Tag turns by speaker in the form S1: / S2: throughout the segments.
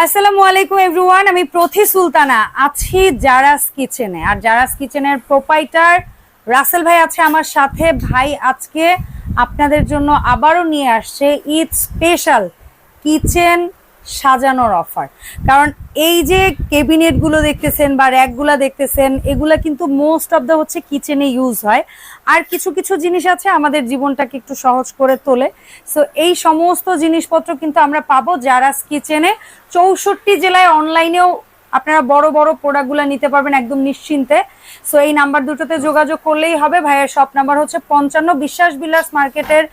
S1: আসসালামু আলাইকুম এভরিওয়ান আমি প্রথি সুলতানা আছি জারাস কিচেনে আর জারাস কিচেনের প্রোপাইটার রাসেল ভাই আছে আমার সাথে ভাই আজকে আপনাদের জন্য আবারও নিয়ে আসছে ইট স্পেশাল কিচেন সাজানোর অফার কারণ এই যে ক্যাবিনেটগুলো দেখতেছেন বা র্যাকগুলো দেখতেছেন এগুলা কিন্তু মোস্ট অফ দ্য হচ্ছে কিচেনে ইউজ হয় আর কিছু কিছু জিনিস আছে আমাদের জীবনটাকে একটু সহজ করে তোলে সো এই সমস্ত জিনিসপত্র কিন্তু আমরা পাবো যারা কিচেনে চৌষট্টি জেলায় অনলাইনেও আপনারা বড় বড় প্রোডাক্টগুলো নিতে পারবেন একদম নিশ্চিন্তে সো এই নাম্বার দুটোতে যোগাযোগ করলেই হবে ভাইয়ের সব নাম্বার হচ্ছে পঞ্চান্ন বিশ্বাস বিলাস মার্কেটের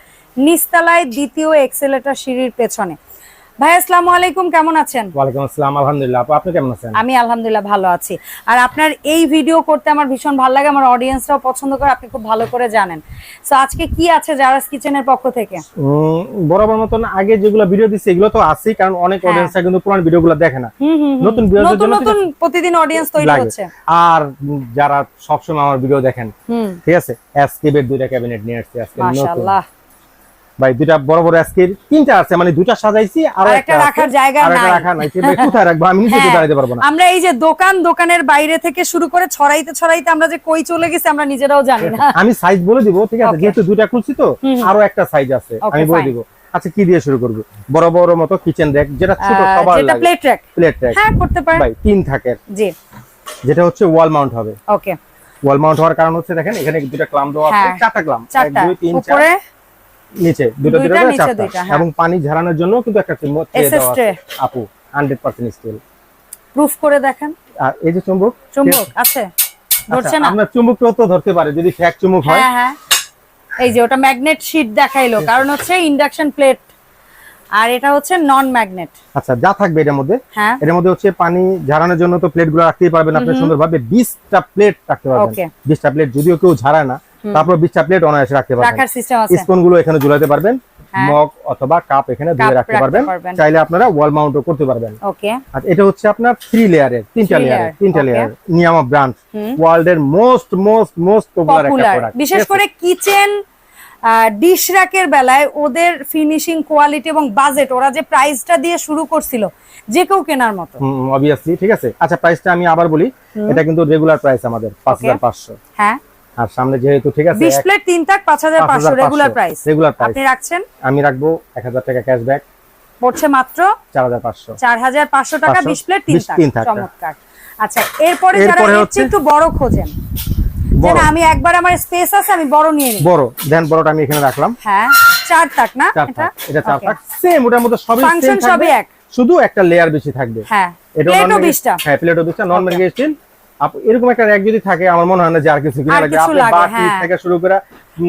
S1: নিস্তালায় দ্বিতীয় এক্সেলেটার সিঁড়ির পেছনে ভাই আপনি কেমন আছেন আমি আলহামদুলিল্লাহ ভিডিও করতে আমার পক্ষ থেকে
S2: বরাবর মতন আগে যেগুলো ভিডিও দিচ্ছে এগুলো তো আছেই কারণ অনেক অডিয়েন্সরা হ্যাঁ। কিন্তু পুরান ভিডিওগুলো দেখে না
S1: নতুন ভিডিওর নতুন প্রতিদিন অডিয়েন্স তৈরি হচ্ছে
S2: আর যারা সবসময় আমার ভিডিও দেখেন ঠিক আছে দুইটা ক্যাবিনেট নিয়ে আসছে ভাই বড় বড় আজকের তিনটা আছে মানে সাজাইছি আর একটা রাখার জায়গা নাই একটা রাখা নাই কোথায় রাখবো
S1: আমি নিজে হ্যাঁ, পারবো না আমরা এই যে দোকান দোকানের বাইরে থেকে শুরু করে ছড়াইতে ছড়াইতে আমরা যে কই চলে গেছি আমরা নিজেরাও জানি না
S2: আমি সাইজ বলে দিব ঠিক আছে যেহেতু খুলছি তো আরো একটা সাইজ আছে আমি বলে দিব আচ্ছা কি দিয়ে শুরু বড় বড় মতো কিচেন র্যাক যেটা ছোট যেটা প্লেট র্যাক প্লেট র্যাক
S1: হ্যাঁ করতে পারেন ভাই তিন থাকে জি
S2: যেটা হচ্ছে ওয়াল মাউন্ট হবে ওকে ওয়াল মাউন্ট হওয়ার কারণ হচ্ছে দেখেন এখানে দুটো ক্লাম দেওয়া আছে হ্যাঁ। চারটা ক্লাম
S1: 1 2 3 4
S2: নিচে দুটো দুটো করে চারটা হ্যাঁ। এবং পানি ঝরানোর জন্য কিন্তু একটা ট্রে দেওয়া আছে আপু 100% স্টিল
S1: প্রুফ করে দেখেন
S2: আর এই যে চুম্বক
S1: চুম্বক আছে আচ্ছা, ধরছে না আমরা
S2: চুম্বক তো ধরতে পারে যদি ফ্যাক চুম্বক হয় হ্যাঁ হ্যাঁ
S1: এই যে ওটা ম্যাগনেট শীট দেখাইলো কারণ হচ্ছে ইন্ডাকশন প্লেট আর এটা হচ্ছে নন ম্যাগনেট
S2: আচ্ছা যা থাকবে এর মধ্যে হ্যাঁ। এর মধ্যে হচ্ছে পানি ঝরানোর জন্য তো প্লেটগুলো রাখতেই পারবেন আপনি সুন্দরভাবে 20টা প্লেট রাখতে পারবেন 20টা প্লেট যদিও কেউ ঝরায় না তারপর বিছটা প্লেট অনায়াসে রাখতে
S1: পারবেন
S2: স্পুন গুলো এখানে ঝুলাতে পারবেন হ্যাঁ। মগ অথবা কাপ এখানে ধুয়ে রাখতে পারবেন চাইলে আপনারা ওয়াল মাউন্টও করতে পারবেন আর এটা হচ্ছে আপনার থ্রি লেয়ারের তিনটা লেয়ারের তিনটা লেয়ার নিয়ামা ব্রান্ড ওয়ার্ল্ড এর মোস্ট মোস্ট মোস্ট পপুলার একটা প্রোডাক্ট
S1: বিশেষ করে কিচেন ডিশ রাকের বেলায় ওদের ফিনিশিং কোয়ালিটি এবং বাজেট ওরা যে প্রাইসটা দিয়ে শুরু করছিল যে কেউ কেনার মতো
S2: অবভিয়াসলি ঠিক আছে আচ্ছা প্রাইসটা আমি আবার বলি এটা কিন্তু রেগুলার প্রাইস আমাদের পাঁচ 5500 হ্যাঁ আর সামনে যেহেতু ঠিক আছে
S1: ডিসপ্লে 3 তাক 5500 রেগুলার প্রাইস রেগুলার প্রাইস আপনি রাখছেন
S2: আমি রাখবো 1000 টাকা ক্যাশব্যাক
S1: পড়ছে মাত্র 4500 4500 টাকা ডিসপ্লে 3 তাক চমৎকার আচ্ছা এরপরে যারা একটু বড় খোঁজেন যেন আমি একবার আমার স্পেস আছে আমি বড় নিয়ে নিই
S2: বড় দেন বড়টা আমি এখানে রাখলাম
S1: হ্যাঁ চার তাক না
S2: এটা এটা চার তাক सेम ওটার মধ্যে সবই ফাংশন সবই এক শুধু একটা লেয়ার বেশি থাকবে হ্যাঁ এটা প্লেটও 20টা হ্যাঁ প্লেটও 20টা নন ম্যাগনেটিক এরকম একটা র‍্যাক যদি থাকে আমার মনে হয় না যে আর কিছু কিনা লাগে আপনি হ্যাঁ। থেকে শুরু করে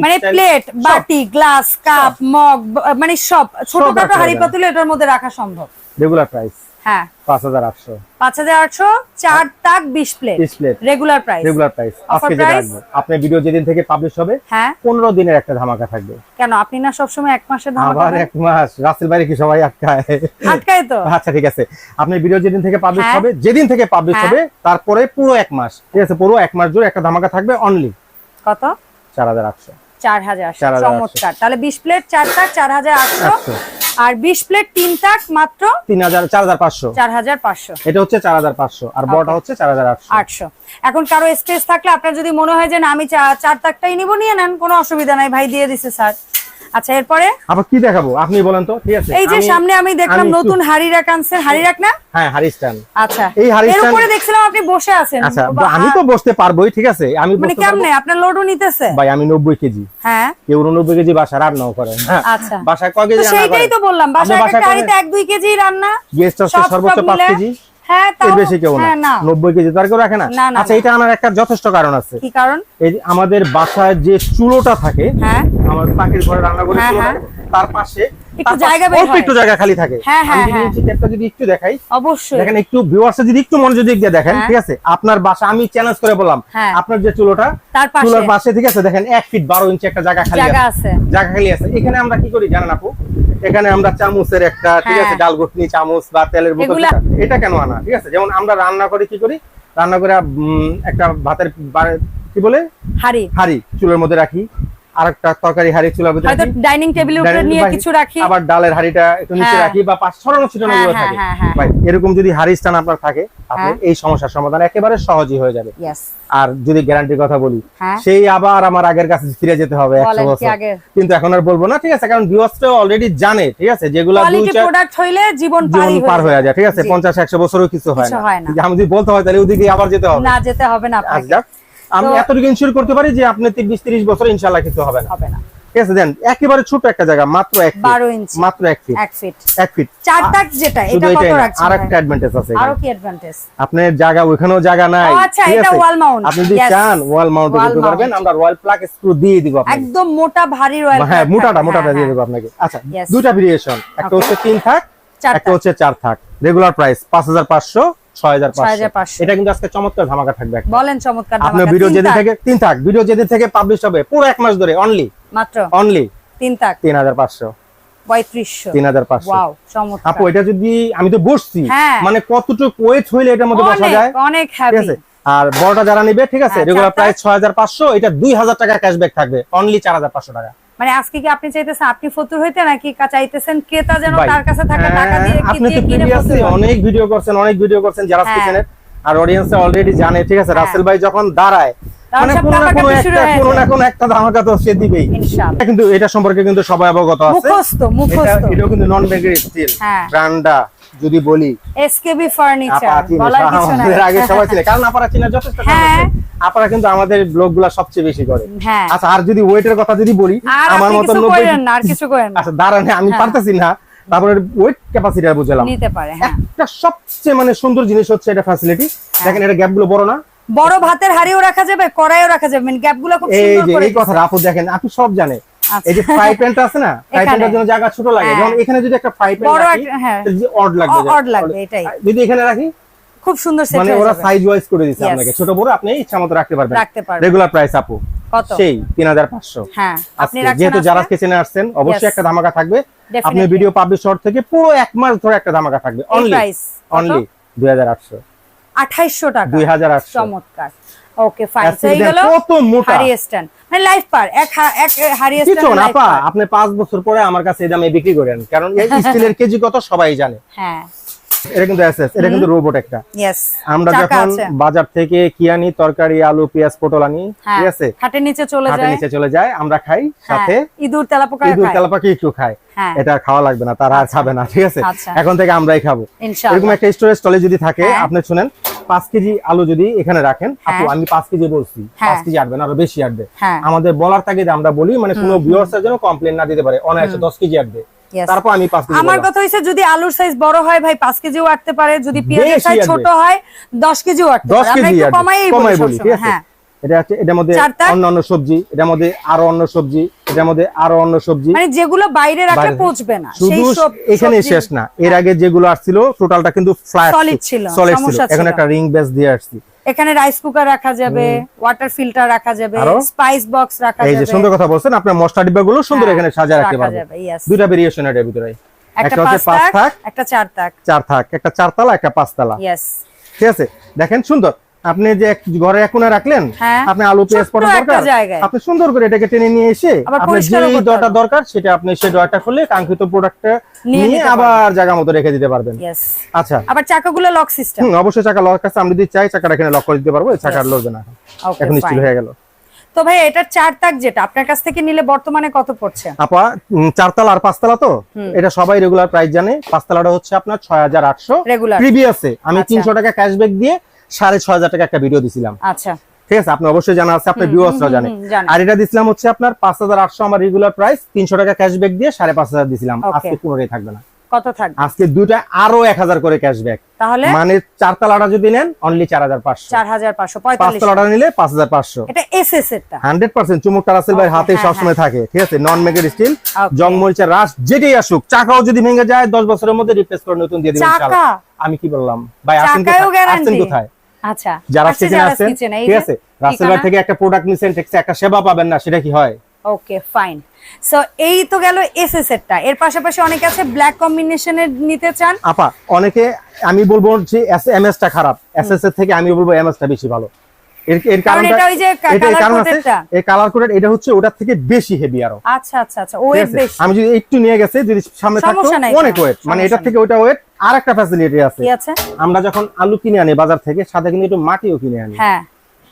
S1: মানে প্লেট বাটি গ্লাস কাপ মগ মানে সব ছোটখাটো হাড়ি পাতিল এটার মধ্যে রাখা সম্ভব
S2: regular price plate
S1: regular price regular
S2: price যেদিন থেকে পাবলিশ হবে হ্যাঁ। দিনের একটা ধামাকা থাকবে
S1: কেন আপনি না এক সবাই তো
S2: আচ্ছা ঠিক আছে আপনি যেদিন থেকে পাবলিশ হ্যাঁ। হবে যেদিন থেকে পাবলিশ হ্যাঁ। হবে তারপরে পুরো এক মাস ঠিক আছে পুরো এক মাস জুড়ে একটা ধামাকা থাকবে অনলি কত চার
S1: হাজার চমৎকার তাহলে বিশ প্লেট চার চার হাজার আটশো আর 20 প্লেট তিন তাক মাত্র 3000 4500 4500
S2: এটা হচ্ছে 4500 আর বড়টা হচ্ছে 4800
S1: 800 এখন কারো স্পেস থাকলে আপনার যদি মনে হয় যে না আমি চার তাকটাই নিব নিয়ে নেন কোনো অসুবিধা নাই ভাই দিয়ে দিছে স্যার আচ্ছা এরপরে
S2: আবার কি দেখাবো আপনি বলেন তো ঠিক আছে
S1: এই যে সামনে আমি দেখলাম নতুন হাড়ি রাখানসের হাড়ি রাখ না
S2: হ্যাঁ হাড়ি স্ট্যান্ড
S1: আচ্ছা এই হাড়ি এর উপরে দেখছিলাম আপনি বসে আছেন আচ্ছা
S2: আমি তো বসতে পারবোই ঠিক আছে
S1: আমি মানে কেমনে আপনার লোডও নিতেছে
S2: ভাই আমি 90 কেজি হ্যাঁ কেউ 90 কেজি বাসা রান্নাও
S1: হ্যাঁ আচ্ছা বাসা কয় কেজি রান্না করে সেটাই তো বললাম বাসা একটা হাড়িতে 1 2 কেজি রান্না
S2: গেস্ট হাউসে সর্বোচ্চ 5 কেজি হ্যাঁ, হ্যাঁ, আচ্ছা, আমাদের বাসায় যে চুলোটা থাকে হ্যাঁ। তার পাশে একটু যদি ঠিক আছে আপনার বাসা আমি চ্যালেঞ্জ করে বললাম আপনার যে চুলোটা চুলোর পাশে ঠিক আছে দেখেন এক ফিট বারো ইঞ্চি একটা জায়গা খালি আছে জায়গা খালি আছে এখানে আমরা কি করি জানেন আপু এখানে আমরা চামচের একটা ঠিক আছে হ্যাঁ। ডাল গুটনি চামচ বা তেলের বোতল এটা কেন আনা ঠিক আছে যেমন আমরা রান্না করে কি করি রান্না করে একটা ভাতের কি বলে হাড়ি হাড়ি চুলের মধ্যে রাখি আরেকটা তরকারি হাড়ি চুলা ভিতরে হয়তো
S1: ডাইনিং টেবিলের উপরে নিয়ে কিছু রাখি আবার
S2: ডালের হাড়িটা একটু নিচে হ্যাঁ। রাখি বা ছড়ানো হ্যাঁ, গুলো হ্যাঁ, থাকে ভাই এরকম যদি হাড়ি স্থান আপনার থাকে আপনি এই সমস্যার সমাধান একেবারে সহজই হয়ে যাবে আর যদি গ্যারান্টির কথা বলি সেই আবার আমার আগের কাছে ফিরে যেতে হবে একশো বছর কিন্তু এখন আর বলবো না ঠিক আছে কারণ ভিউয়ার্সটা অলরেডি জানে ঠিক আছে যেগুলো
S1: প্রোডাক্ট হইলে জীবন পার হয়ে যায় ঠিক
S2: আছে পঞ্চাশ একশো বছরও কিছু হয় না আমি যদি বলতে হয় তাহলে ওদিকে আবার যেতে হবে না যেতে হবে না আমি এতটুকু ইনসিওর করতে পারি যে আপনি বিশ তিরিশ বছর ইনশাল্লাহ কিছু হবে না হবে একটা যদি চান ওয়াল মাউন্ট আমরা রয়্যাল প্লাগ দিয়ে দিব একদম
S1: মোটা ভারী হ্যাঁ, হ্যাঁ, হ্যাঁ।
S2: আচ্ছা ভেরিয়েশন একটা হচ্ছে তিন থাক একটা হচ্ছে চার থাক রেগুলার প্রাইস পাঁচ হাজার পাঁচশো এটা যদি আমি তো বসছি হ্যাঁ। মানে কতটুকু হইলে এটার মধ্যে বসা যায় অনেক আর বড়টা যারা নিবে ঠিক আছে রেগুলার হ্যাঁ, ছয় হাজার পাঁচশো এটা দুই হাজার টাকা ক্যাশব্যাক থাকবে অনলি চার হাজার পাঁচশো টাকা
S1: মানে আজকে কি আপনি চাইতেছেন আপনি ফতুর হইতে নাকি চাইতেছেন ক্রেতা যেন তার কাছে থাকা টাকা হ্যাঁ, দিয়ে
S2: আপনি তো প্রিভিয়াসলি অনেক ভিডিও করছেন অনেক ভিডিও করছেন যারা কিচেনের হ্যাঁ। আর অডিয়েন্স অলরেডি জানে ঠিক আছে হ্যাঁ। রাসেল ভাই যখন দাঁড়ায় আপনারা কিন্তু আমাদের ব্লগ গুলা সবচেয়ে বেশি করে হ্যাঁ। আচ্ছা আর যদি ওয়েটের কথা যদি বলি আমার মতো আচ্ছা দাঁড়ানি আমি হ্যাঁ। পারতেছি না তারপরে ওয়েট ক্যাপাসিটি বুঝলাম একটা সবচেয়ে মানে সুন্দর জিনিস হচ্ছে এটা ফ্যাসিলিটি দেখেন এটা গ্যাপ গুলো বড় না
S1: বড় ভাতের হাড়িও রাখা যাবে কড়াইও রাখা যাবে মানে গ্যাপগুলো খুব সুন্দর করে এই
S2: কথা আপু দেখেন আপনি সব জানে আচ্ছা। এই যে ফ্রাই প্যানটা আছে না ফ্রাই প্যানের জন্য জায়গা ছোট লাগে হ্যাঁ। যেমন এখানে যদি একটা ফ্রাই প্যান রাখি হ্যাঁ। তাহলে যে অড লাগবে অড লাগবে এটাই যদি এখানে রাখি
S1: খুব সুন্দর সেট মানে
S2: ওরা সাইজ ওয়াইজ করে দিয়েছে আপনাকে ছোট বড় আপনি ইচ্ছা মতো রাখতে পারবেন রেগুলার প্রাইস আপু কত সেই তিন হাজার পাঁচশো হ্যাঁ। যেহেতু যারা কিচেনে আসছেন অবশ্যই একটা ধামাকা থাকবে আপনি ভিডিও পাবলিশ শর্ট থেকে পুরো এক মাস ধরে একটা ধামাকা থাকবে অনলি অনলি 2800
S1: 2800 টাকা চমৎকার মানে হ্যাঁ। বাজার
S2: থেকে কি আনি তরকারি আলু পেঁয়াজ পটল আনি হ্যাঁ,
S1: নিচে চলে যায় নিচে
S2: চলে যায় আমরা খাই হ্যাঁ, সাথে ইঁদুর তেলাপোকা ইঁদুর একটু খায় এটা খাওয়া লাগবে না তারা আর আচ্ছা, খাবে না ঠিক আছে আচ্ছা। এখন থেকে আমরাই খাবো এরকম একটা স্টোরেজ যদি থাকে আপনি শুনেন পাঁচ কেজি আলু যদি এখানে রাখেন হ্যাঁ। আপু আমি পাঁচ কেজি বলছি হ্যাঁ। পাঁচ কেজি আটবে না আরো বেশি আটবে হ্যাঁ। আমাদের বলার যে আমরা বলি মানে কোনো ভিউয়ার্স এর জন্য কমপ্লেন না দিতে পারে অনায়াসে দশ কেজি আটবে
S1: তারপর আমি পাঁচ কেজি আমার কথা হইছে যদি আলুর সাইজ বড় হয় ভাই পাঁচ কেজিও আটতে পারে যদি পেঁয়াজের সাইজ ছোট হয় 10 কেজিও আটতে
S2: পারে আমরা একটু কমাই বলি ঠিক আছে এটা হচ্ছে এটার মধ্যে অন্য অন্য সবজি এটার মধ্যে আরো অন্য সবজি এটার মধ্যে আরো অন্য সবজি মানে
S1: যেগুলো বাইরে
S2: শেষ না এর আগে যেগুলো আসছিল টোটালটা কিন্তু
S1: রাইস কুকার রাখা যাবে ওয়াটার ফিল্টার রাখা যাবে স্পাইস বক্স রাখা
S2: সুন্দর কথা বলছেন সুন্দর হ্যাঁ, এখানে সাজা রাখতে পারবেন দুইটা ভেরিয়েশন ভিতরে
S1: একটা হচ্ছে পাঁচ থাক একটা চার থাক
S2: চার থাক একটা চারতলা একটা পাঁচতলা ঠিক আছে দেখেন সুন্দর আপনি যে ঘরে একোনা রাখলেন হ্যাঁ। আপনি আলু পেঁয়াজ পড়া দরকার আপনি সুন্দর করে এটাকে টেনে নিয়ে এসে আপনার যে ডটা দরকার সেটা আপনি সেই ডটা খুলে কাঙ্ক্ষিত প্রোডাক্টটা নিয়ে আবার জায়গা মতো রেখে দিতে পারবেন
S1: আচ্ছা আবার চাকাগুলো লক সিস্টেম হুম
S2: অবশ্যই চাকা লক আছে আমি যদি চাই চাকাটা এখানে লক করে দিতে পারবো চাকা আর লড়বে না
S1: এখন স্টিল হয়ে গেল তো ভাই এটার চার তাক যেটা আপনার কাছ থেকে নিলে বর্তমানে কত পড়ছে
S2: আপা চারতলা আর পাঁচতলা তো এটা সবাই রেগুলার প্রাইস জানে পাঁচতলাটা হচ্ছে আপনার ছয় হাজার আটশো প্রিভিয়াসে আমি আচ্ছা। তিনশো টাকা ক্যাশব্যাক দিয়ে সাড়ে ছয় হাজার টাকা একটা ভিডিও দিছিলাম আচ্ছা ঠিক আছে আপনি অবশ্যই জানা আছে আর এটা আপনার পাঁচ হাজার আটশো আমার সাড়ে পাঁচ হাজার দিছিলাম আরো এক হাজার করে মানে চার অনলি চার হাজার পাঁচশো নিলে পাঁচ হাজার পাঁচশো হান্ড্রেড পার্সেন্ট চুমুক হাতে হ্যাঁ, সবসময় হ্যাঁ। থাকে ঠিক আছে নন মেকের স্টিল জং রাস যেটাই আসুক চাকাও যদি ভেঙে যায় দশ বছরের মধ্যে রিপ্লেস করে নতুন দিয়ে দিবেন আমি কি বললাম ভাই আসেন কোথায় আচ্ছা। যারা কিচেনে আচ্ছা, আছেন ঠিক আছে রাসেলবাগ থেকে একটা প্রোডাক্ট নিছেন ঠিক একটা সেবা পাবেন না সেটা কি হয়
S1: ওকে ফাইন সো এই তো গেল এস এস এরটা এর পাশাপাশি অনেকে আছে ব্ল্যাক কম্বিনেশনের নিতে চান
S2: আপা অনেকে আমি বলবো যে এস এম এস টা খারাপ এস এস এর থেকে আমি বলবো এম এস টা বেশি ভালো
S1: আমরা যখন
S2: আলু কিনে আনি বাজার থেকে সাথে কিন্তু একটু মাটিও কিনে আনি হ্যাঁ।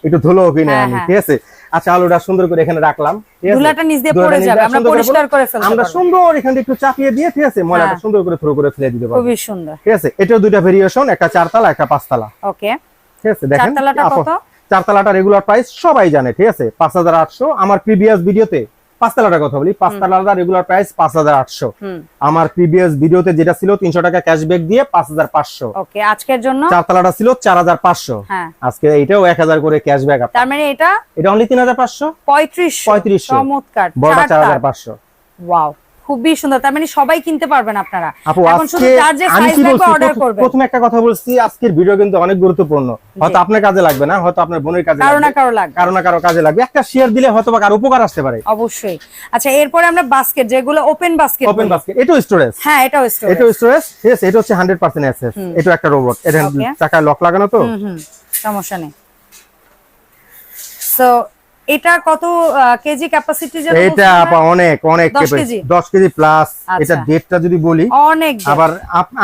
S2: একটু ধুলো কিনে হ্যাঁ, আনি হ্যাঁ। ঠিক আছে আচ্ছা আলুটা সুন্দর করে এখানে রাখলাম আমরা সুন্দর এখানে একটু চাপিয়ে দিয়ে ঠিক আছে ময়লাটা সুন্দর করে থ্রো করে ফেলে দিতে পারবো খুবই সুন্দর ঠিক আছে এটা দুইটা ভেরিয়েশন একটা চারতলা একটা পাঁচতলা ওকে ঠিক আছে দেখেন চারতলাটা কত চারতলাটা রেগুলার প্রাইস সবাই জানে ঠিক আছে পাঁচ হাজার আটশো আমার প্রিভিয়াস ভিডিওতে পাঁচতলাটার কথা বলি পাঁচতলাটা রেগুলার প্রাইস পাঁচ হাজার আটশো আমার প্রিভিয়াস ভিডিওতে যেটা ছিল তিনশো টাকা ক্যাশব্যাক দিয়ে পাঁচ হাজার পাঁচশো আজকের জন্য চারতলাটা ছিল চার হাজার পাঁচশো হ্যাঁ। আজকে এটাও এক হাজার করে ক্যাশব্যাক তার মানে এটা এটা অনলি তিন হাজার পাঁচশো পঁয়ত্রিশ পঁয়ত্রিশ চমৎকার বড়টা চার হাজার পাঁচশো
S1: ওয়াও খুবই সুন্দর তার মানে সবাই কিনতে পারবেন আপনারা
S2: এখন শুধু প্রথমে একটা কথা বলছি আজকের ভিডিও কিন্তু অনেক গুরুত্বপূর্ণ হয়তো আপনার কাজে লাগবে না হয়তো আপনার বোনের কাজে কারো না কারো লাগবে কারো না কারো কাজে লাগবে একটা শেয়ার দিলে হয়তো বা কারো উপকার আসতে পারে
S1: অবশ্যই আচ্ছা এরপরে আমরা বাস্কেট যেগুলো ওপেন বাস্কেট ওপেন
S2: বাস্কেট এটাও স্টোরেজ
S1: হ্যাঁ এটাও স্টোরেজ এটাও
S2: স্টোরেজ यस এটা হচ্ছে 100% অ্যাক্সেস এটা একটা রোবট এটা চাকা লক লাগানো তো হুম
S1: সমস্যা নেই সো এটা কত কেজি ক্যাপাসিটি যেন
S2: এটা আপা অনেক অনেক 10 কেজি 10 কেজি প্লাস আচ্ছা। এটা ডেটটা যদি বলি অনেক আবার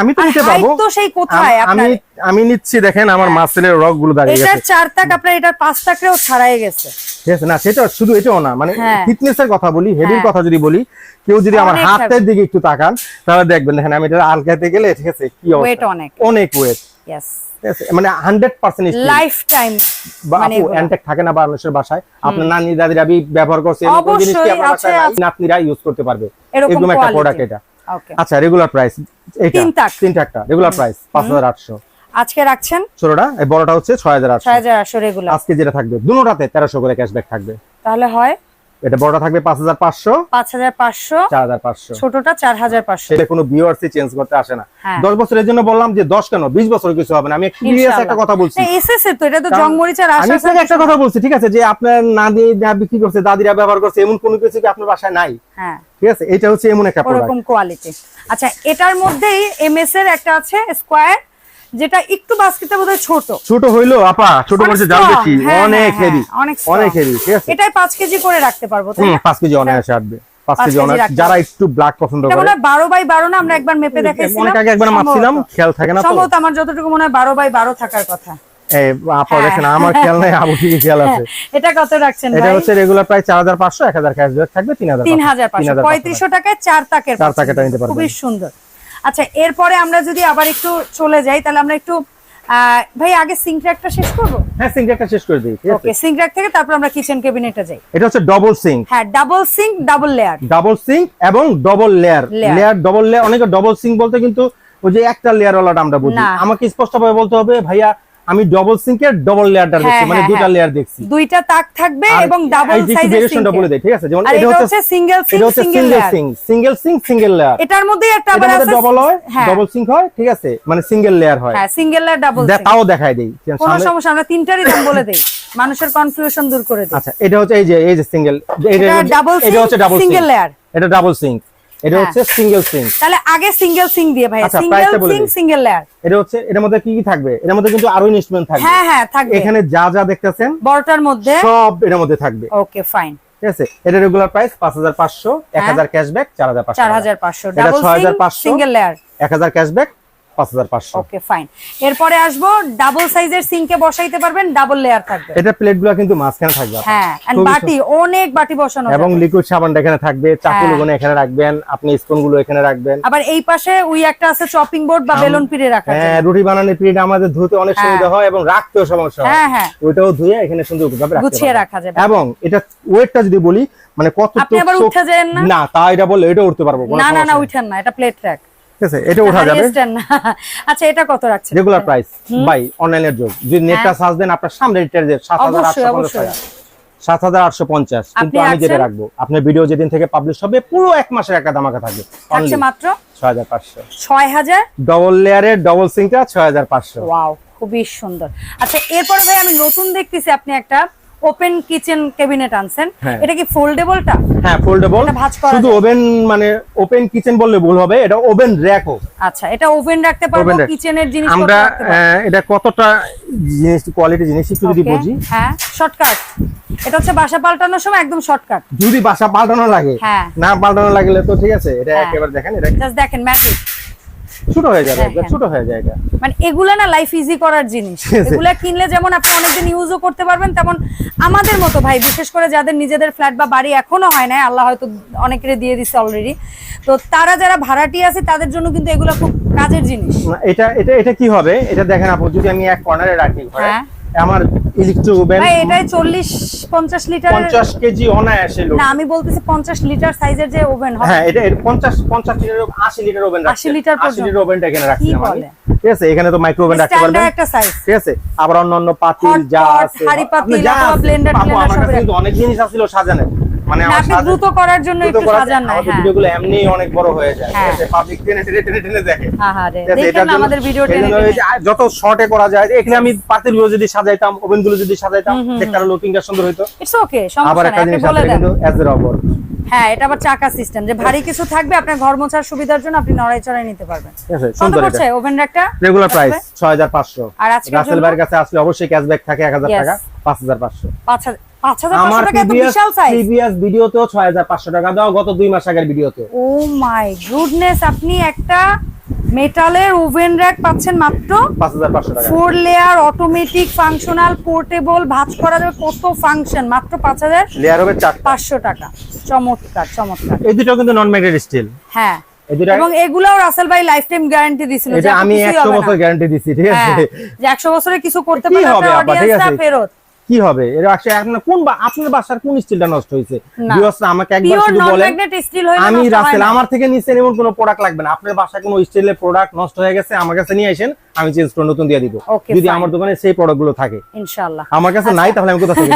S2: আমি তো নিতে পাবো তো
S1: সেই কোথায়
S2: আমি আমি নিচ্ছি দেখেন আমার মাসেলের হ্যাঁ। রগ গুলো দাঁড়িয়ে গেছে এটা
S1: চার তাক আপনার এটা পাঁচ তাকরেও ছাড়াই গেছে
S2: ঠিক আছে না সেটা শুধু এটাও না মানে ফিটনেসের হ্যাঁ। কথা বলি হেভির হ্যাঁ। কথা যদি বলি কেউ যদি আমার হাতের দিকে একটু তাকান তাহলে দেখবেন দেখেন আমি এটা আলকাতে গেলে ঠিক আছে কি ওয়েট অনেক অনেক ওয়েট মানে হান্ড্রেড পার্সেন্ট লাইফ টাইম থাকে না মানুষের বাসায় আপনার নানি ব্যবহার করছে ইউজ করতে পারবে এরকম একটা প্রোডাক্ট এটা আচ্ছা রেগুলার প্রাইস
S1: আজকে রাখছেন হচ্ছে আজকে
S2: যেটা থাকবে করে ক্যাশব্যাক থাকবে তাহলে হয় এটা বড়টা থাকবে 5500
S1: 5500
S2: 4500 ছোটটা
S1: 4500 এটা
S2: কোনো ভিউয়ারসি চেঞ্জ করতে আসে না 10 হ্যাঁ। বছরের জন্য বললাম যে 10 কেন 20 বছর কিছু হবে না আমি প্রিভিয়াস একটা কথা বলছি
S1: এসএসএ তো এটা তো জংমরিচার আশা আমি আপনাকে
S2: একটা কথা বলছি ঠিক আছে যে আপনার নানি যা বিক্রি করছে দাদিরা ব্যবহার করছে এমন কোনো কিছু কি আপনার বাসায় নাই
S1: হ্যাঁ ঠিক আছে এটা হচ্ছে এমন একটা প্রোডাক্ট এরকম কোয়ালিটি আচ্ছা এটার মধ্যেই এমএস এর একটা আছে স্কয়ার যেটা একটু বাস্কেটটা বোধহয় ছোট
S2: ছোট হইলো আপা ছোট বলছে দাম বেশি অনেক হেভি হ্যাঁ,
S1: অনেক হেভি হ্যাঁ, হ্যাঁ, ঠিক আছে এটাই 5 কেজি করে রাখতে পারবো তাই
S2: 5 কেজি অনায়াসে আসবে যারা একটু ব্ল্যাক পছন্দ করে
S1: 12 বাই 12 না আমরা একবার মেপে দেখাইছিলাম
S2: আগে একবার মাপছিলাম খেয়াল থাকে না তো সম্ভবত
S1: আমার যতটুকু মনে হয় 12 বাই 12 থাকার কথা
S2: আপা আমার খেয়াল
S1: এটা রাখছেন টাকায় চার
S2: চার
S1: সুন্দর আচ্ছা এরপরে আমরা যদি আবার একটু চলে যাই তাহলে আমরা একটু ভাই আগে সিঙ্ক র‍্যাকটা শেষ করব
S2: হ্যাঁ সিঙ্ক র‍্যাকটা শেষ করে দিই
S1: ওকে সিঙ্ক র‍্যাক থেকে তারপর আমরা কিচেন ক্যাবিনেটে যাই
S2: এটা হচ্ছে ডাবল সিঙ্ক
S1: হ্যাঁ double sink double layer
S2: double sink এবং double layer layer double layer অনেকে ডাবল সিঙ্ক বলতে কিন্তু ওই যে একটা লেয়ার ওয়ালাটা আমরা বুঝি আমাকে স্পষ্টভাবে বলতে হবে ভাইয়া আমি ডবল সিঙ্কের ডবল লেয়ার দেখছি মানে হ্যাঁ, দুইটা লেয়ার হ্যাঁ। দেখছি
S1: দুইটা তাক থাকবে এবং ডাবল সাইজের ভেরিয়েশনটা বলে দেই ঠিক
S2: আছে যেমন এটা হচ্ছে single sink single sink single sink single layer
S1: এটার মধ্যে একটা আবার আছে ডবল
S2: হয় ডবল হ্যাঁ। সিঙ্ক হয় ঠিক আছে মানে সিঙ্গেল লেয়ার হয় হ্যাঁ
S1: সিঙ্গেল লেয়ার ডাবল সিঙ্ক তাও দেখাই দেই কোনো সমস্যা আমরা তিনটারই দাম বলে দেই মানুষের কনফিউশন দূর করে দেই আচ্ছা
S2: এটা হচ্ছে এই যে এই যে সিঙ্গেল এটা ডাবল এটা হচ্ছে ডাবল সিঙ্গেল লেয়ার এটা ডাবল সিঙ্ক হ্যাঁ। আচ্ছা, এটা হচ্ছে সিঙ্গেল সিং
S1: তাহলে আগে সিঙ্গেল সিং দিয়ে ভাই সিঙ্গেল সিং সিঙ্গেল লেয়ার
S2: এটা হচ্ছে এর মধ্যে কি কি থাকবে এর মধ্যে কিন্তু আরো ইনভেস্টমেন্ট থাকবে হ্যাঁ
S1: হ্যাঁ থাকবে এখানে
S2: যা যা দেখতেছেন
S1: বর্ডার মধ্যে
S2: সব এর মধ্যে থাকবে ওকে ফাইন ঠিক আছে এটা regular price 5500 1000 cashback 4500 4500 double single layer 1000 cashback হ্যাঁ,
S1: অনেক বাটি এবং
S2: লিকুইড হ্যাঁ। আপনি হ্যাঁ রুটি বানানোর আমাদের ধুতে অনেক হ্যাঁ। সুবিধা হয় এবং রাখতেও সমস্যা ওইটাও ধুয়ে এখানে সুন্দর রাখা এবং এটা ওয়েটটা যদি বলি মানে কত আপনি আবার না তা এটা এটা উঠতে পারবো
S1: না না না উঠেন না এটা প্লেট রাখ এটা ওঠা আচ্ছা, যাবে আচ্ছা এটা কত রাখছেন
S2: রেগুলার প্রাইস বাই যদি নেটটা সার্চ হ্যাঁ। দেন আপনার সামনে রিটেল যে
S1: 7850 টাকা
S2: 7850 কিন্তু আমি যেটা রাখবো আপনার ভিডিও যেদিন থেকে পাবলিশ হবে পুরো এক মাসের একটা দামাকা থাকবে
S1: আচ্ছা মাত্র 6500 6000
S2: ডবল লেয়ারের ডবল সিংটা 6500
S1: ওয়াও খুবই সুন্দর আচ্ছা এরপর ভাই আমি নতুন দেখতেছি আপনি একটা ওপেন কিচেন ক্যাবিনেট আনছেন হ্যাঁ। এটা কি ফোল্ডেবলটা
S2: হ্যাঁ ফোল্ডেবল শুধু ওভেন মানে ওপেন কিচেন বললে ভুল হবে এটা ওভেন র্যাকও
S1: আচ্ছা এটা ওভেন রাখতে পারবো কিচেনের জিনিস আমরা
S2: হ্যাঁ, এটা কতটা জিনিস কোয়ালিটি জিনিস একটু যদি বুঝি
S1: হ্যাঁ শর্টকাট এটা হচ্ছে বাসা পাল্টানোর সময় একদম শর্টকাট
S2: যদি বাসা পাল্টানো লাগে হ্যাঁ না পাল্টানো লাগলে তো ঠিক আছে এটা হ্যাঁ। একবার দেখেন এটা
S1: জাস্ট দেখেন ম্যাজিক
S2: ছোট হয়ে যাবে হ্যাঁ, হ্যাঁ। ছোট হয়ে যায় এটা
S1: মানে এগুলা না লাইফ ইজি করার জিনিস এগুলা কিনলে যেমন আপনি অনেকদিন ইউজও করতে পারবেন তেমন আমাদের মতো ভাই বিশেষ করে যাদের নিজেদের ফ্ল্যাট বা বাড়ি এখনো হয় না আল্লাহ হয়তো অনেকের দিয়ে দিছে অলরেডি তো তারা যারা ভাড়াটি আছে তাদের জন্য কিন্তু এগুলা খুব কাজের জিনিস
S2: এটা এটা এটা কি হবে এটা দেখেন আপু যদি আমি এক কর্নারে রাখি হ্যাঁ
S1: লিটার
S2: কেজি অনায়াসে
S1: আমি বলতেছি লিটার সাইজের যে ওভেন হ্যাঁ,
S2: এটা litre litre oven
S1: litre litre
S2: ওভেনটা এখানে ঠিক আছে এখানে তো রাখতে ঠিক আছে আবার অন্য অন্য পাতিল যা আছে অনেক জিনিস আছে সাজানো
S1: মানে আপনি দ্রুত করার জন্য একটু সাজান না হ্যাঁ
S2: ভিডিওগুলো এমনি অনেক বড় হয়ে যায় পাবলিক হ্যাঁ। টেনে টেনে টেনে টেনে দেখে
S1: হ্যাঁ, হ্যাঁ, দেখেন আমাদের ভিডিও টেনে
S2: যত শর্টে করা যায় এখানে আমি যদি সাজাইতাম ওভেন গুলো যদি সাজাইতাম দেখতে লুকিংটা সুন্দর
S1: ওকে সমস্যা নাই
S2: আপনি বলে দেন এজ
S1: হ্যাঁ এটা আবার চাকা সিস্টেম যে ভারী কিছু থাকবে আপনার ঘর মোছার সুবিধার জন্য আপনি নড়াই চড়াই নিতে পারবেন সুন্দর ওভেন একটা
S2: রেগুলার প্রাইস 6500 আর আজকে রাসেল ভাইয়ের কাছে আসলে অবশ্যই ক্যাশব্যাক থাকে 1000 টাকা 5500
S1: 5000 একশো মেটালের ওভেন র্যাক পাচ্ছেন four layer automatic functional portable করা টাকা চমৎকার চমৎকার কিন্তু লাইফ টাইম গ্যারান্টি আমি
S2: গ্যারান্টি ঠিক আছে
S1: হ্যাঁ, যে বছরে কিছু করতে পারে ফেরত
S2: কি হবে এর আসলে কোন আপনার বাসার কোন স্টিলটা নষ্ট হয়েছে আমাকে একবার শুধু বলেন আমি রাসেল আমার থেকে নিছেন এমন কোনো প্রোডাক্ট লাগবে না আপনার বাসা কোনো স্টিলের প্রোডাক্ট নষ্ট হয়ে গেছে আমার কাছে নিয়ে আসেন আমি চেঞ্জ করে নতুন দিয়ে দিব যদি আমার দোকানে সেই প্রোডাক্টগুলো থাকে ইনশাআল্লাহ
S1: আমার কাছে আচ্ছা। নাই তাহলে আমি কোথা থেকে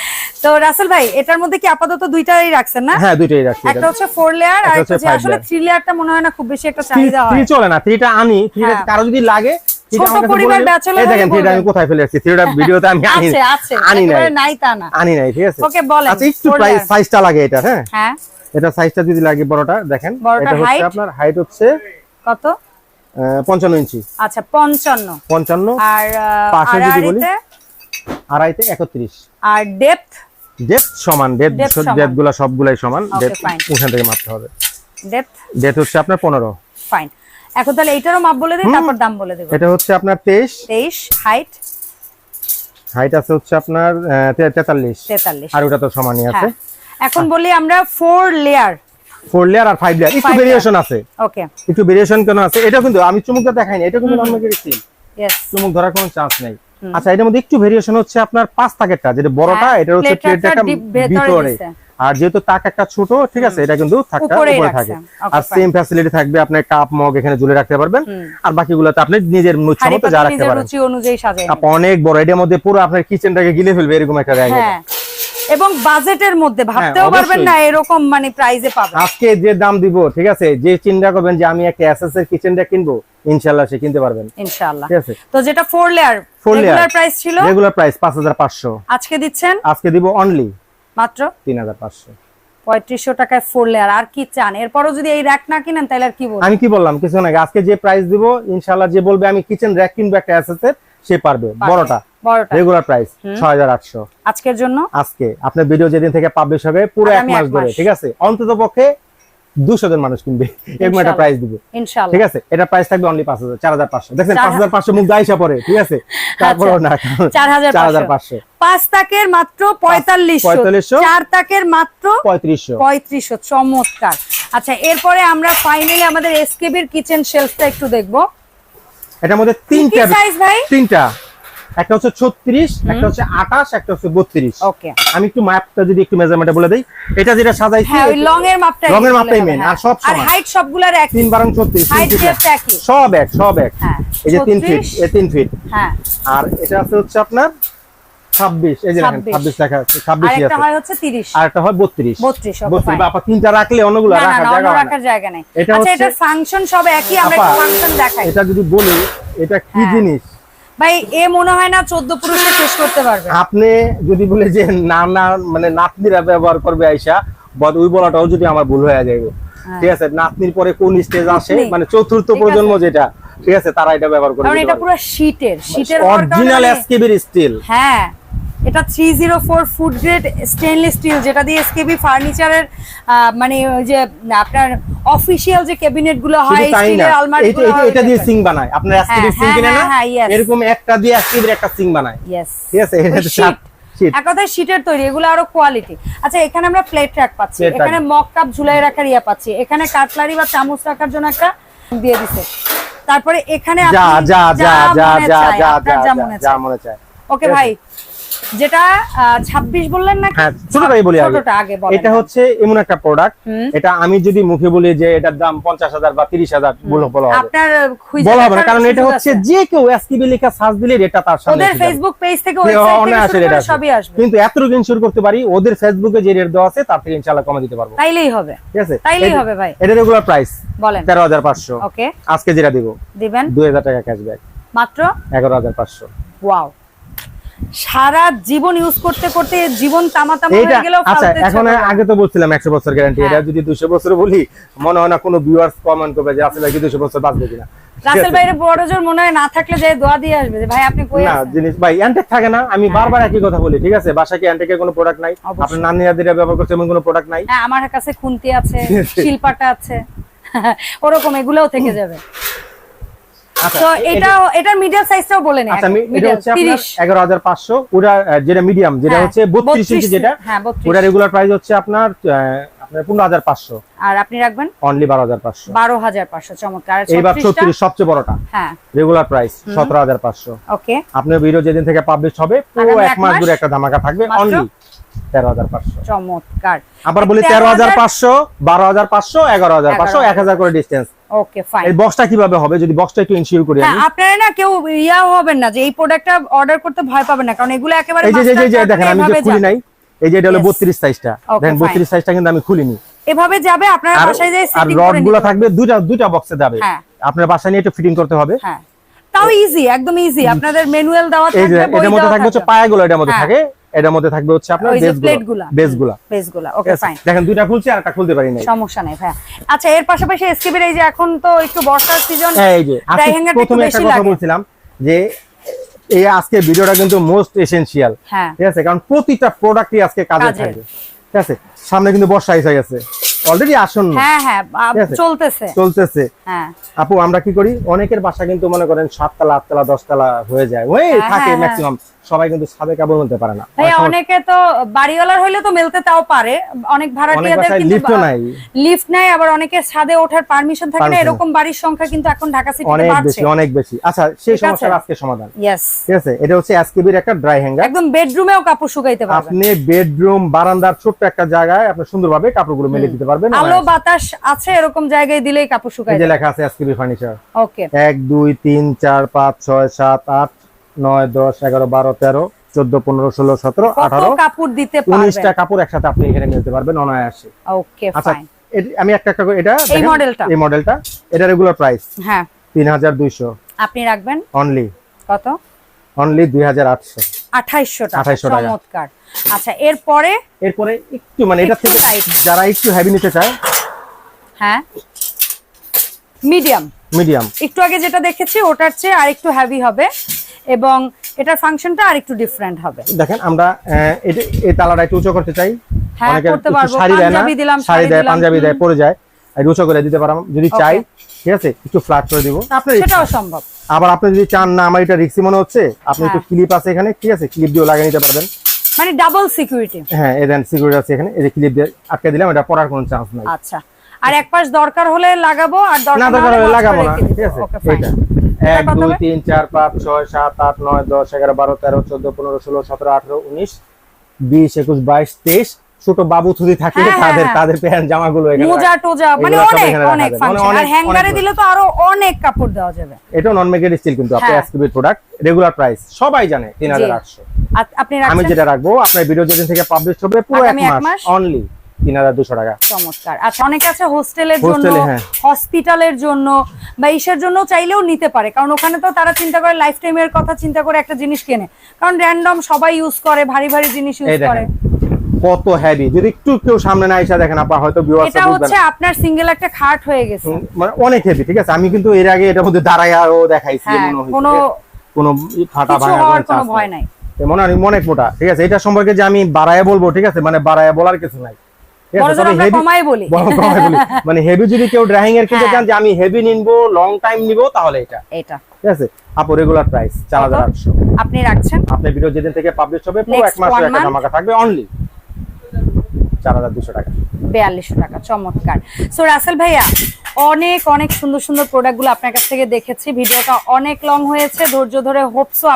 S1: তো রাসেল ভাই এটার মধ্যে কি আপাতত দুইটাই রাখছেন না হ্যাঁ
S2: দুইটাই রাখছি একটা
S1: হচ্ছে ফোর লেয়ার আর একটা আসলে থ্রি লেয়ারটা মনে হয় না খুব বেশি একটা চাহিদা হয় 3
S2: চলে না 3টা আনি থ্রিটা হ্যাঁ। কারো যদি লাগে কোথায় আমি আনি নাই ঠিক আছে সাইজটা আচ্ছা, লাগে এটা হ্যাঁ হ্যাঁ এটা সাইজটা যদি লাগে দেখেন এটা হচ্ছে আপনার ইঞ্চি আচ্ছা আর আর সমান সবগুলাই সমান ওখান থেকে হবে হচ্ছে আপনার পনেরো
S1: ফাইন এখন তাহলে এটারও মাপ বলে দিই তারপর দাম বলে দেব এটা
S2: হচ্ছে আপনার 23
S1: 23 হাইট
S2: হাইট আছে হচ্ছে আপনার 43 43 আর ওটা তো সমানই আছে হ্যাঁ।
S1: এখন বলি আমরা ফোর লেয়ার
S2: ফোর লেয়ার আর ফাইভ লেয়ার একটু ভেরিয়েশন আছে ওকে একটু ভেরিয়েশন কেন আছে এটা কিন্তু আমি চুমুক চুমুকটা দেখাইনি এটা কিন্তু নর্মাল স্টিল यस চুমুক ধরার কোনো চান্স নাই আচ্ছা এর মধ্যে একটু ভেরিয়েশন হচ্ছে আপনার পাঁচ প্যাকেটটা যেটা বড়টা হ্যাঁ, এটা হচ্ছে প্লেটটা ভিতরে আর যেহেতু তাক একটা ছোট ঠিক আছে এটা কিন্তু থাকে আর সেম ফ্যাসিলিটি থাকবে আপনার কাপ মগ এখানে ঝুলে রাখতে পারবেন আর বাকিগুলোতে আপনি নিজের মতো যা রাখতে পারেন অনেক বড় এটার মধ্যে পুরো আপনার কিচেনটাকে গিলে ফেলবে এরকম একটা জায়গা হ্যাঁ।
S1: এবং বাজেটের মধ্যে হ্যাঁ, ভাবতেও পারবেন না এরকম মানে প্রাইজে পাবেন
S2: আজকে যে দাম দিব ঠিক আছে যে চিন্তা করবেন যে আমি একটা এসএস এর কিচেনটা কিনবো ইনশাআল্লাহ সে কিনতে পারবেন
S1: ইনশাআল্লাহ ঠিক আছে তো যেটা 4 লেয়ার রেগুলার প্রাইস ছিল রেগুলার
S2: প্রাইস 5500 আজকে দিচ্ছেন আজকে দিব অনলি
S1: মাত্র তিন হাজার পাঁচশো পঁয়ত্রিশশো টাকায় ফোর লেয়ার আর কি চান এরপরও যদি এই র্যাক না কিনেন তাহলে আর কি বলবো আমি
S2: কি বললাম কিছু না আজকে যে প্রাইস দিব ইনশাল্লাহ যে বলবে আমি কিচেন র্যাক কিনবো একটা অ্যাসেসের সে পারবে বড়টা রেগুলার প্রাইস 6800 আজকের জন্য আজকে আপনার ভিডিও যেদিন থেকে পাবলিশ হবে পুরো এক মাস ধরে ঠিক আছে অন্ততপক্ষে দুশো জন মানুষ কিনবে এরকম একটা প্রাইস দিব ঠিক আছে এটা প্রাইস থাকবে অনলি পাঁচ হাজার দেখেন পাঁচ মুখ দায়সা পরে ঠিক আছে আচ্ছা, তারপরে না
S1: চার পাঁচ তাকের মাত্র পঁয়তাল্লিশশো পঁয়তাল্লিশশো চার তাকের মাত্র পঁয়ত্রিশশো পঁয়ত্রিশশো চমৎকার আচ্ছা এরপরে আমরা ফাইনালি আমাদের এসকেবির কিচেন শেলফটা একটু দেখবো
S2: এটার মধ্যে তিনটা তিনটা একটা হচ্ছে ছত্রিশ একটা হচ্ছে আঠাশ একটা হচ্ছে বত্রিশ আমি একটু মাপটা যদি একটু মেজারমেন্টটা বলে দিই এটা যেটা সাজাইছি
S1: লং এর মাপটা লং
S2: এর মাপটাই মেন আর সব সমান হাইট
S1: সবগুলোর এক তিন
S2: বারং ছত্রিশ হ্যাঁ। সব এক সব এক হ্যাঁ, এই যে তিন ফিট এই তিন ফিট হ্যাঁ। আর এটা আছে হচ্ছে আপনার 26 এই যে ছাব্বিশ দেখা আছে
S1: 26 আছে হয় হচ্ছে 30 আর
S2: একটা হয় 32
S1: 32 32
S2: বাবা তিনটা রাখলে অন্যগুলো রাখা জায়গা রাখার
S1: জায়গা নাই আচ্ছা এটা ফাংশন সব একই আমরা ফাংশন দেখাই এটা
S2: যদি বলি এটা কি জিনিস
S1: ভাই এ মনে হয় না চোদ্দ পুরুষে শেষ করতে পারবে
S2: আপনি যদি বলে যে নানা মানে নাতনিরা ব্যবহার করবে আইসা বাট ওই বলাটাও যদি আমার ভুল হয়ে যাবে হ্যাঁ। ঠিক আছে নাতনির পরে কোন স্টেজ আসে মানে চতুর্থ প্রজন্ম যেটা ঠিক আছে তারা এটা ব্যবহার করবে কারণ এটা
S1: পুরো শীতের শীতের
S2: অরিজিনাল এসকেবির স্টিল
S1: হ্যাঁ এটা three zero four food grade stainless steel যেটা দিয়ে এসকেবি ফার্নিচারের মানে যে আপনার অফিসিয়াল যে ক্যাবিনেট গুলো হয় স্টিলের আলমারি এটা
S2: দিয়ে সিং বানায় আপনার এসকেবি সিং কিনে হ্যাঁ, না হ্যাঁ, এরকম একটা দিয়ে এসকেবির একটা সিং বানায় ঠিক আছে এটা
S1: সাত এক কথায় শীটের তৈরি এগুলো আরো কোয়ালিটি আচ্ছা এখানে আমরা প্লেট রাখ পাচ্ছি এখানে মগ কাপ ঝুলাই রাখার ইয়া পাচ্ছি এখানে কাটলারি বা চামচ রাখার জন্য একটা দিয়ে দিছে তারপরে এখানে যা যা যা যা যা যা যা যা যা যা ওকে ভাই যেটা 26 বললেন না হ্যাঁ,
S2: ছোটটাই বলি আগে এটা হচ্ছে এমন একটা প্রোডাক্ট এটা আমি যদি মুখে বলি যে এটার দাম 50000 বা 30000 বলা
S1: হবে কারণ
S2: এটা হচ্ছে যে কেউ এসকিবি সার্চ দিলে এটা তার সামনে ওদের
S1: ফেসবুক পেজ থেকে ওয়েবসাইট থেকে সবই আসবে
S2: কিন্তু এতটুকু ইনশিওর করতে পারি ওদের ফেসবুকে যে রেট দেওয়া আছে তার থেকে ইনশাআল্লাহ কমে দিতে পারবো তাইলেই হবে ঠিক আছে
S1: তাইলেই হবে ভাই এটা
S2: রেগুলার প্রাইস বলেন 13500 ওকে আজকে যেটা দেব দিবেন 2000 টাকা ক্যাশব্যাক
S1: মাত্র 11500 ওয়াও সারা জীবন ইউজ করতে করতে জীবন তামা তামা হয়ে গেল আচ্ছা
S2: এখন আগে তো বলছিলাম 100 বছর গ্যারান্টি এটা হ্যাঁ। যদি 200 বছর বলি মনে হয় না কোনো ভিউয়ার্স কমেন্ট করবে যে আসলে কি 200 বছর বাঁচবে কিনা
S1: রাসেল ভাইয়ের বড় জোর মনে হয় না থাকলে যে দোয়া দিয়ে আসবে ভাই আপনি কই না
S2: জিনিস ভাই অ্যান্টেক থাকে না আমি হ্যাঁ। বারবার একই কথা বলি ঠিক আছে বাসা কি অ্যান্টেকের কোনো প্রোডাক্ট নাই আপনার নানি দাদিরা ব্যবহার করছে এমন কোনো প্রোডাক্ট নাই হ্যাঁ
S1: আমার কাছে খুনতি আছে শিলপাটা আছে ওরকম এগুলোও থেকে যাবে আচ্ছা, আচ্ছা, এটা মিডিয়াম
S2: আপনার যেটা মিডিয়াম যেটা হচ্ছে যেটা ওটা রেগুলার প্রাইস হচ্ছে আপনার অনলি হ্যাঁ,
S1: হ্যাঁ, সবচেয়ে বড়টা হ্যাঁ।
S2: রেগুলার প্রাইস আপনার যেদিন থেকে পাবলিশ হবে পুরো এক মাস ধরে একটা ধামাকা থাকবে অনলি
S1: চমৎকার
S2: আবার বলি তেরো হাজার পাঁচশো বারো হাজার পাঁচশো এগারো হাজার পাঁচশো এক হাজার করে ডিস্টেন্স ওকে ফাইন এই বক্সটা কিভাবে হবে যদি বক্সটা একটু ইনসিওর করি হ্যাঁ, আমি
S1: আপনারা না কেউ ইয়া হবেন না যে এই প্রোডাক্টটা অর্ডার করতে ভয় পাবেন না কারণ এগুলো একেবারে এই যে
S2: যে দেখেন আমি যে খুলি নাই এই যে এটা হলো 32 সাইজটা দেখেন 32 সাইজটা কিন্তু আমি খুলিনি
S1: এভাবে যাবে আপনার বাসায় যে সেটিং করে আর রডগুলো
S2: থাকবে দুটো দুটো বক্সে যাবে হ্যাঁ। আপনার বাসায় নিয়ে একটু ফিটিং করতে হবে হ্যাঁ
S1: তাও ইজি একদম ইজি আপনাদের ম্যানুয়াল দেওয়া থাকবে
S2: এটার মধ্যে থাকবে হচ্ছে পায়াগুলো এটার মধ্যে হ্যাঁ। থাকে এটার মধ্যে থাকবে হচ্ছে আপনার বেসগুলা বেসগুলা
S1: বেসগুলা ওকে ফাইন
S2: দেখেন দুইটা খুলছি আর একটা খুলতে পারি না
S1: সমস্যা নাই ভাই আচ্ছা এর পাশাপাশি এসকেবির এই যে এখন তো একটু বর্ষার সিজন হ্যাঁ
S2: এই যে প্রথমে একটা কথা বলছিলাম যে এই আজকে ভিডিওটা কিন্তু মোস্ট এসেনশিয়াল হ্যাঁ ঠিক আছে কারণ প্রতিটা প্রোডাক্টই আজকে কাজে লাগবে ঠিক আছে সামনে কিন্তু বর্ষা এসে গেছে অলরেডি আসুন হ্যাঁ
S1: হ্যাঁ চলতেছে চলতেছে হ্যাঁ
S2: আপু আমরা কি করি অনেকের বাসা কিন্তু মনে করেন সাততলা আটতলা দশতলা হয়ে যায় ওই হ্যাঁ, থাকে ম্যাক্সিমাম হ্যাঁ। সবাই কিন্তু ছাদে আবু মিলতে পারে না
S1: ভাই অনেকে তো বাড়িওয়ালার হইলে তো মিলতে তাও পারে অনেক ভাড়াটিয়াদের কিন্তু লিফট নাই লিফট নাই আবার অনেকে সাদে ওঠার পারমিশন থাকে না এরকম বাড়ির সংখ্যা কিন্তু এখন ঢাকা সিটিতে বাড়ছে
S2: অনেক বেশি অনেক বেশি আচ্ছা সেই সমস্যার আজকে সমাধান ইয়েস ঠিক আছে এটা হচ্ছে এসকেবির একটা ড্রাই হ্যাঙ্গার একদম
S1: বেডরুমেও কাপড় শুকাইতে পারবেন আপনি
S2: বেডরুম বারান্দার ছোট্ট একটা জায়গায় আপনি সুন্দরভাবে কাপড়গুলো মেলে দিতে পারবেন আলো
S1: বাতাস আছে এরকম জায়গায় দিলেই কাপড় শুকায় যে লেখা
S2: আছে এসকেবি ফার্নিচার ওকে 1 2 3 4 5 6 7 8 নয় দশ এগারো বারো তেরো চোদ্দ পনেরো ষোলো সতেরো আঠারো
S1: কাপড় দিতে উনিশটা
S2: কাপড় একসাথে আপনি এখানে নিতে পারবেন অনায়াসে আচ্ছা আমি একটা একটা এটা এই মডেলটা এই মডেলটা এটা রেগুলার প্রাইস হ্যাঁ তিন হাজার দুইশো আপনি রাখবেন অনলি কত অনলি দুই হাজার আটশো আঠাইশশো টাকা
S1: আচ্ছা এরপরে
S2: এরপরে একটু মানে এটা থেকে যারা একটু নিতে চায়
S1: হ্যাঁ মিডিয়াম মিডিয়াম একটু আগে যেটা দেখেছি ওটার চেয়ে হবে এবং এটার ফাংশনটা আর একটু ডিফারেন্ট হবে
S2: দেখেন আমরা এই তালাটা একটু উঁচু করতে চাই
S1: শাড়ি
S2: হ্যাঁ, দেয় না শাড়ি দেয় পাঞ্জাবি দেয় পরে যায় উঁচু করে দিতে পারাম যদি চাই ঠিক আছে একটু ফ্ল্যাট করে
S1: সেটাও সম্ভব
S2: আবার আপনি যদি চান না আমার এটা রিক্সি মনে হচ্ছে আপনি একটু ক্লিপ হ্যাঁ। আছে এখানে ঠিক আছে ক্লিপ দিয়ে লাগিয়ে নিতে পারবেন
S1: মানে ডাবল সিকিউরিটি
S2: হ্যাঁ দেন সিকিউরিটি আছে এখানে এই যে ক্লিপ দিয়ে আটকে দিলাম এটা পড়ার কোনো চান্স নাই
S1: আচ্ছা আর এক পাশ দরকার হলে লাগাবো আর দরকার না দরকার হলে লাগাবো না ঠিক
S2: আছে এক দুই তিন চার পাঁচ ছয় সাত আট নয় দশ এগারো বারো তেরো চোদ্দ পনেরো ষোলো সতেরো আঠারো উনিশ বিশ একুশ বাইশ তেইশ ছোট বাবু থুদি থাকে হ্যাঁ, তাদের হ্যাঁ। তাদের প্যান্ট জামাগুলো এখানে মোজা
S1: টোজা মানে অনেক অনেক মানে আর হ্যাঙ্গারে দিলে তো আরো অনেক কাপড় দেওয়া যাবে
S2: এটা নন মেকেড স্টিল কিন্তু আপনি এসকিবি প্রোডাক্ট রেগুলার প্রাইস সবাই জানে 3800 আপনি রাখছেন আমি যেটা রাখবো আপনার ভিডিও যেদিন থেকে পাবলিশ হবে পুরো এক মাস অনলি তিন হাজার দুশো টাকা
S1: চমৎকার আচ্ছা অনেকে আছে হোস্টেলের জন্য হসপিটালের হ্যাঁ। জন্য বা ইসের জন্য চাইলেও নিতে পারে কারণ ওখানে তো তারা চিন্তা করে লাইফ টাইম এর কথা চিন্তা করে একটা জিনিস কেনে কারণ র্যান্ডম সবাই ইউজ করে ভারী ভারী জিনিস ইউজ করে
S2: কত হেভি যদি একটু কেউ সামনে না এসে দেখেন আপনার হয়তো এটা হচ্ছে আপনার সিঙ্গেল একটা খাট হয়ে গেছে মানে অনেক হেভি ঠিক আছে আমি কিন্তু এর আগে এটার মধ্যে দাঁড়ায়াও দেখাইছি হ্যাঁ, মনে হয় কোনো কোনো ভাঙা কোনো ভয় নাই মনে অনেক মোটা ঠিক আছে এটা সম্পর্কে যে আমি বাড়ায় বলবো ঠিক আছে মানে বাড়ায় বলার কিছু নাই
S1: মানে,
S2: মানে হেভি যদি কেউ এর হ্যাঁ। যে আমি হেভি লং টাইম নিবো তাহলে এটা ঠিক আছে রেগুলার প্রাইস আপনি রাখছেন আপনার ভিডিও যেদিন থেকে পাবলিশ হবে পুরো এক মাসের একটা থাকবে অনলি
S1: টাকা চমৎকার সো ভাইয়া অনেক অনেক সুন্দর সুন্দর আপনার কাছ থেকে দেখেছি ভিডিওটা অনেক লং হয়েছে ধৈর্য ধরে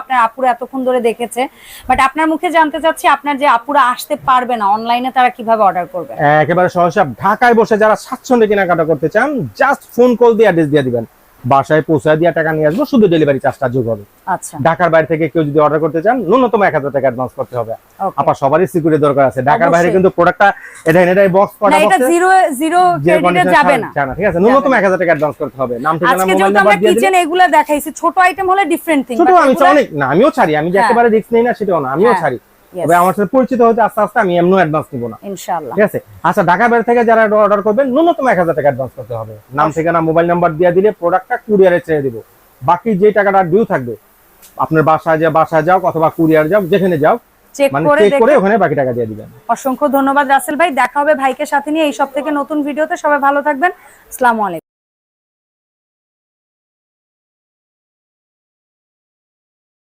S1: আপনার আপুরা এতক্ষণ ধরে দেখেছে বাট আপনার মুখে জানতে চাচ্ছি আপনার যে আপুরা আসতে পারবে না অনলাইনে তারা কিভাবে অর্ডার করবে
S2: একেবারে সহজ ঢাকায় বসে যারা স্বাচ্ছন্দ্য কেনাকাটা করতে চান জাস্ট ফোন কল দিয়ে দিয়ে দিবেন বাসায় পৌঁছায় দিয়ে টাকা নিয়ে আসবো শুধু ডেলিভারি চার্জটা যোগ হবে আচ্ছা। ঢাকার বাইরে থেকে কেউ যদি অর্ডার করতে চান ন্যূনতম এক হাজার টাকা অ্যাডভান্স করতে হবে আপনার সবারই সিকিউরিটি দরকার আছে ঢাকার বাইরে কিন্তু প্রোডাক্টটা এটা বক্স করা যাবে না ঠিক আছে ন্যূনতম এক হাজার টাকা অ্যাডভান্স করতে হবে নাম ঠিকানা মোবাইল নাম্বার
S1: দিয়ে এগুলা দেখাইছি ছোট আইটেম হলে ডিফারেন্ট থিং ছোট আমি অনেক না আমিও ছাড়ি আমি যে হ্যাঁ। একেবারে রিস্ক নেই না সেটাও না আমিও হ্যাঁ। ছাড়ি তবে আমার সাথে পরিচিত হতে আস্তে আস্তে আমি এমন অ্যাডভান্স নিব না ইনশাআল্লাহ ঠিক আছে আচ্ছা ঢাকা থেকে যারা অর্ডার করবেন ন্যূনতম 1000 টাকা অ্যাডভান্স করতে হবে নাম আচ্ছা। ঠিকানা মোবাইল নাম্বার দিয়ে দিলে প্রোডাক্টটা কুরিয়ারে ছেড়ে বাকি যে টাকাটা ডিউ থাকবে আপনার বাসায় যা বাসায় যাও অথবা কুরিয়ার যাও যেখানে যাও মানে করে ওখানে বাকি টাকা দিয়ে দিবেন অসংখ্য ধন্যবাদ রাসেল ভাই দেখা হবে ভাইকে সাথে নিয়ে এই সব থেকে নতুন ভিডিওতে সবাই ভালো থাকবেন আসসালামু